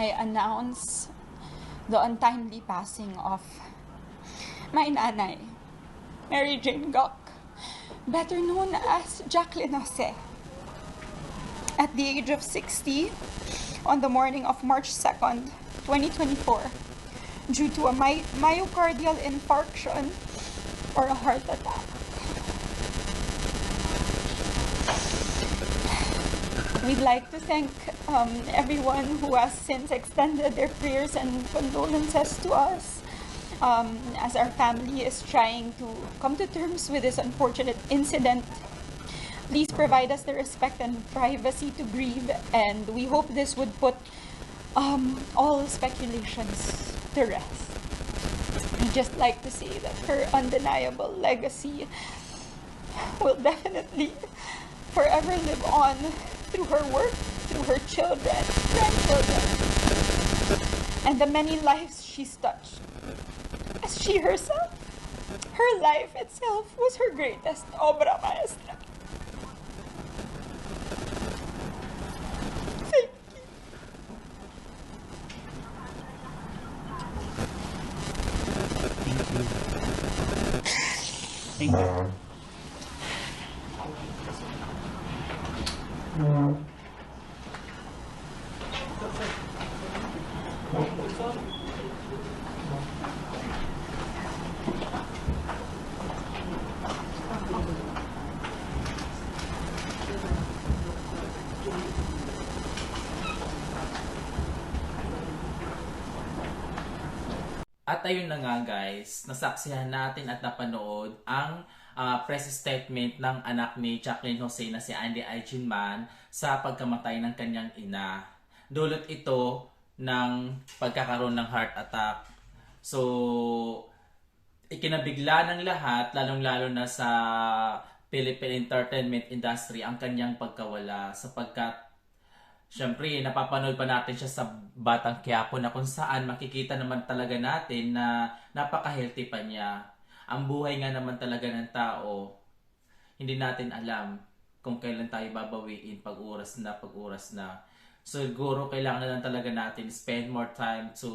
I announce the untimely passing of my nanay, Mary Jane Gok, better known as Jacqueline Jose. At the age of 60, on the morning of March 2nd, 2024, due to a my- myocardial infarction or a heart attack. We'd like to thank um, everyone who has since extended their prayers and condolences to us um, as our family is trying to come to terms with this unfortunate incident. Please provide us the respect and privacy to grieve, and we hope this would put um, all speculations to rest. We'd just like to say that her undeniable legacy will definitely forever live on through her work, through her children, grandchildren, and the many lives she's touched. As she herself, her life itself was her greatest obra maestra. Thank you. Thank you. At ayun na nga guys, nasaksihan natin at napanood ang ah, press statement ng anak ni Jacqueline Jose na si Andy Aijenman sa pagkamatay ng kanyang ina. Dulot ito ng pagkakaroon ng heart attack. So, ikinabigla ng lahat, lalong-lalo na sa Philippine entertainment industry ang kanyang pagkawala sapagkat Siyempre, napapanood pa natin siya sa Batang Quiapo na kung saan makikita naman talaga natin na napaka-healthy pa niya. Ang buhay nga naman talaga ng tao, hindi natin alam kung kailan tayo babawiin pag oras na, pag oras na. So, siguro kailangan na lang talaga natin spend more time to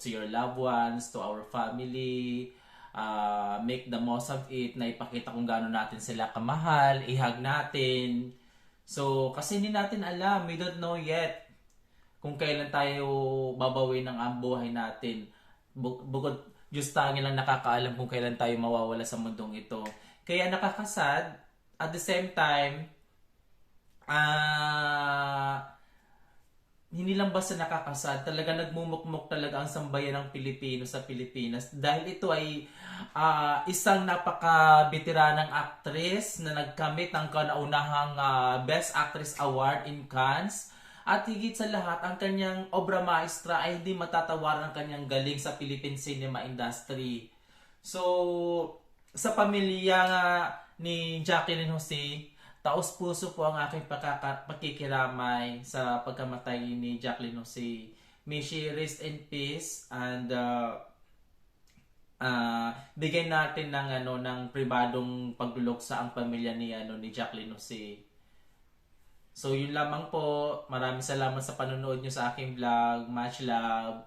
to your loved ones, to our family, uh, make the most of it, na ipakita kung gaano natin sila kamahal, ihag natin, So, kasi hindi natin alam, we don't know yet kung kailan tayo babawi ng ang buhay natin. Bu- bukod, Diyos tangin lang nakakaalam kung kailan tayo mawawala sa mundong ito. Kaya nakakasad, at the same time, ah, hindi lang basta nakakasad, talaga nagmumukmuk talaga ang sambayan ng Pilipino sa Pilipinas dahil ito ay ah, isang napaka-veteranang actress na nagkamit ng kauna-unahang ah, Best Actress Award in Cannes at higit sa lahat ang kanyang obra maestra ay hindi matatawaran ang kanyang galing sa Philippine cinema industry. So, sa pamilya nga ni Jacqueline Jose, taos puso po ang aking pakikiramay sa pagkamatay ni Jacqueline Jose. May she rest in peace and uh, uh, bigyan natin ng ano ng pribadong pagluluksa ang pamilya ni ano ni Jacqueline Jose. So yun lamang po. Maraming salamat sa panonood nyo sa aking vlog. Much love.